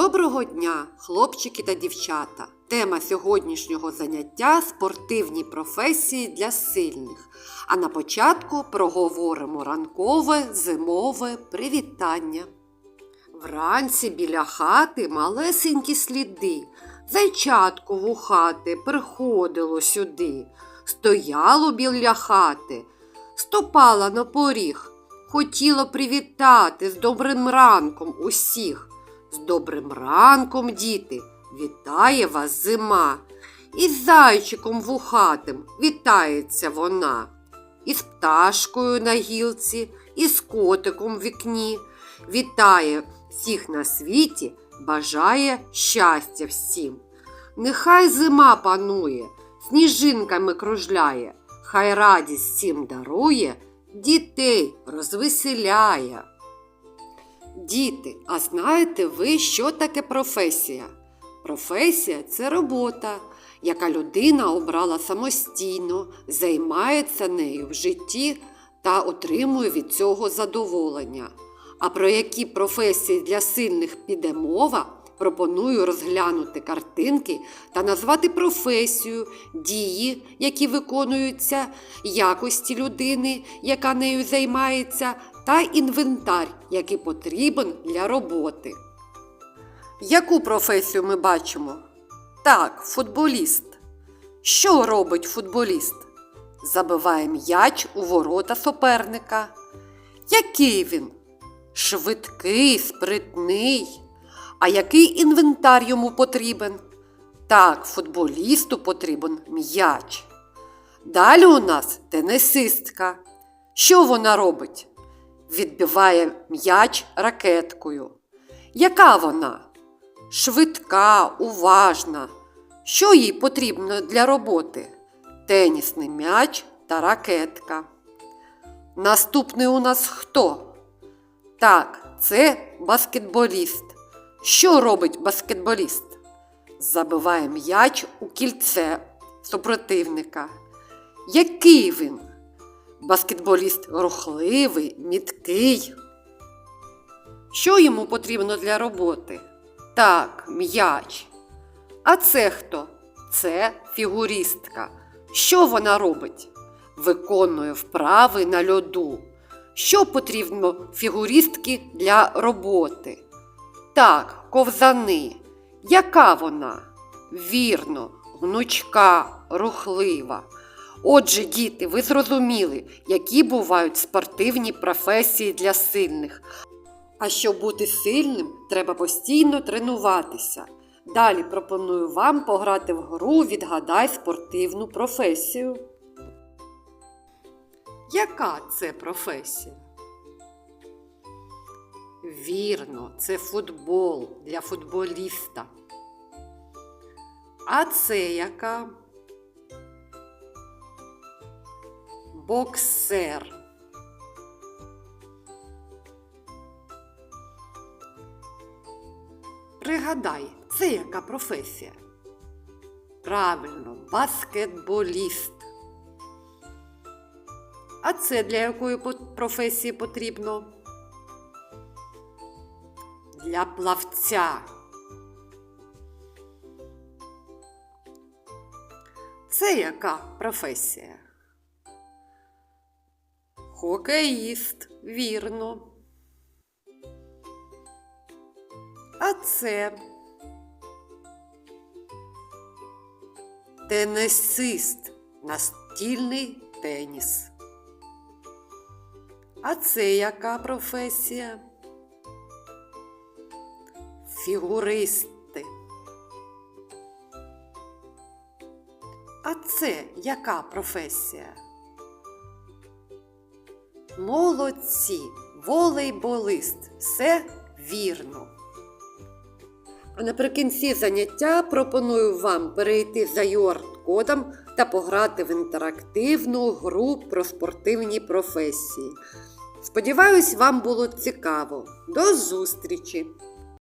Доброго дня, хлопчики та дівчата! Тема сьогоднішнього заняття спортивні професії для сильних. А на початку проговоримо ранкове зимове привітання. Вранці біля хати малесенькі сліди. Зайчатко вухати приходило сюди, стояло біля хати, стопала на поріг, хотіло привітати з добрим ранком усіх. З добрим ранком, діти, вітає вас зима. Із зайчиком вухатим вітається вона. Із пташкою на гілці, і з котиком в вікні. Вітає всіх на світі, бажає щастя всім. Нехай зима панує, сніжинками кружляє, хай радість всім дарує, дітей розвеселяє. Діти, а знаєте ви, що таке професія? Професія це робота, яка людина обрала самостійно, займається нею в житті та отримує від цього задоволення. А про які професії для сильних піде мова, пропоную розглянути картинки та назвати професію, дії, які виконуються, якості людини, яка нею займається, та інвентар, який потрібен для роботи. Яку професію ми бачимо? Так, футболіст. Що робить футболіст? Забиває м'яч у ворота суперника. Який він? Швидкий, спритний. А який інвентар йому потрібен? Так, футболісту потрібен м'яч. Далі у нас тенісистка. Що вона робить? Відбиває м'яч ракеткою. Яка вона? Швидка, уважна. Що їй потрібно для роботи? Тенісний м'яч та ракетка. Наступний у нас хто? Так, це баскетболіст. Що робить баскетболіст? Забиває м'яч у кільце супротивника. Який він? Баскетболіст рухливий, міткий. Що йому потрібно для роботи? Так, м'яч. А це хто? Це фігуристка. Що вона робить? Виконує вправи на льоду. Що потрібно фігуристки для роботи? Так, ковзани. Яка вона? Вірно, гнучка, рухлива. Отже, діти, ви зрозуміли, які бувають спортивні професії для сильних. А щоб бути сильним, треба постійно тренуватися. Далі пропоную вам пограти в гру Відгадай спортивну професію. Яка це професія? Вірно, це футбол для футболіста. А це яка? Боксер. Пригадай, це яка професія? Правильно, баскетболіст. А це для якої професії потрібно? Для плавця. Це яка професія? Хокеїст, вірно. А це тенісист, настільний теніс. А це яка професія? Фігуристи. А це яка професія? Молодці, волейболист. Все вірно. А наприкінці заняття пропоную вам перейти за QR-кодом та пограти в інтерактивну гру про спортивні професії. Сподіваюсь, вам було цікаво. До зустрічі!